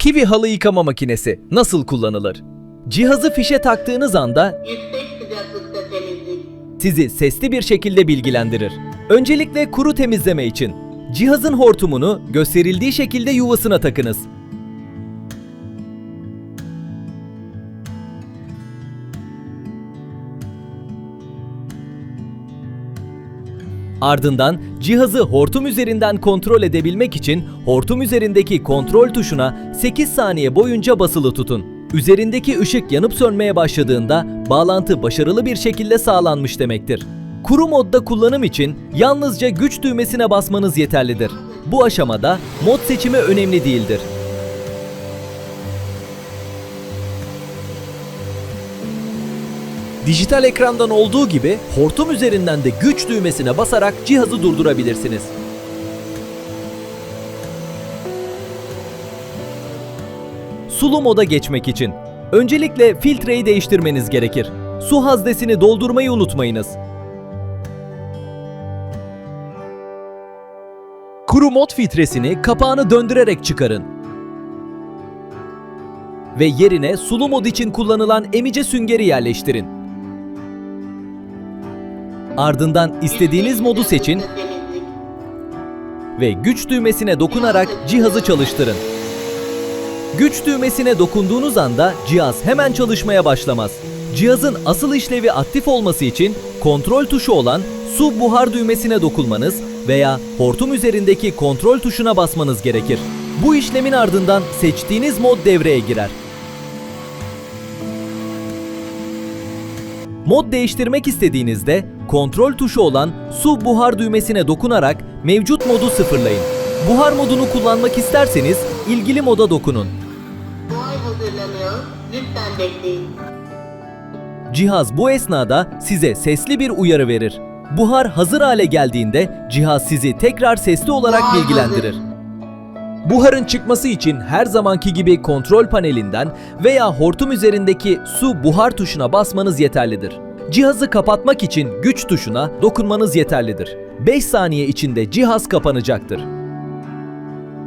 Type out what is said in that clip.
Kiwi halı yıkama makinesi nasıl kullanılır? Cihazı fişe taktığınız anda sizi sesli bir şekilde bilgilendirir. Öncelikle kuru temizleme için cihazın hortumunu gösterildiği şekilde yuvasına takınız. Ardından cihazı hortum üzerinden kontrol edebilmek için hortum üzerindeki kontrol tuşuna 8 saniye boyunca basılı tutun. Üzerindeki ışık yanıp sönmeye başladığında bağlantı başarılı bir şekilde sağlanmış demektir. Kuru modda kullanım için yalnızca güç düğmesine basmanız yeterlidir. Bu aşamada mod seçimi önemli değildir. Dijital ekrandan olduğu gibi hortum üzerinden de güç düğmesine basarak cihazı durdurabilirsiniz. Sulu moda geçmek için öncelikle filtreyi değiştirmeniz gerekir. Su haznesini doldurmayı unutmayınız. Kuru mod filtresini kapağını döndürerek çıkarın. Ve yerine sulu mod için kullanılan emice süngeri yerleştirin. Ardından istediğiniz modu seçin ve güç düğmesine dokunarak cihazı çalıştırın. Güç düğmesine dokunduğunuz anda cihaz hemen çalışmaya başlamaz. Cihazın asıl işlevi aktif olması için kontrol tuşu olan su buhar düğmesine dokunmanız veya hortum üzerindeki kontrol tuşuna basmanız gerekir. Bu işlemin ardından seçtiğiniz mod devreye girer. Mod değiştirmek istediğinizde kontrol tuşu olan su buhar düğmesine dokunarak mevcut modu sıfırlayın. Buhar modunu kullanmak isterseniz ilgili moda dokunun. Buhar hazırlanıyor. Lütfen bekleyin. Cihaz bu esnada size sesli bir uyarı verir. Buhar hazır hale geldiğinde cihaz sizi tekrar sesli olarak Buhar bilgilendirir. Buharın çıkması için her zamanki gibi kontrol panelinden veya hortum üzerindeki su buhar tuşuna basmanız yeterlidir. Cihazı kapatmak için güç tuşuna dokunmanız yeterlidir. 5 saniye içinde cihaz kapanacaktır.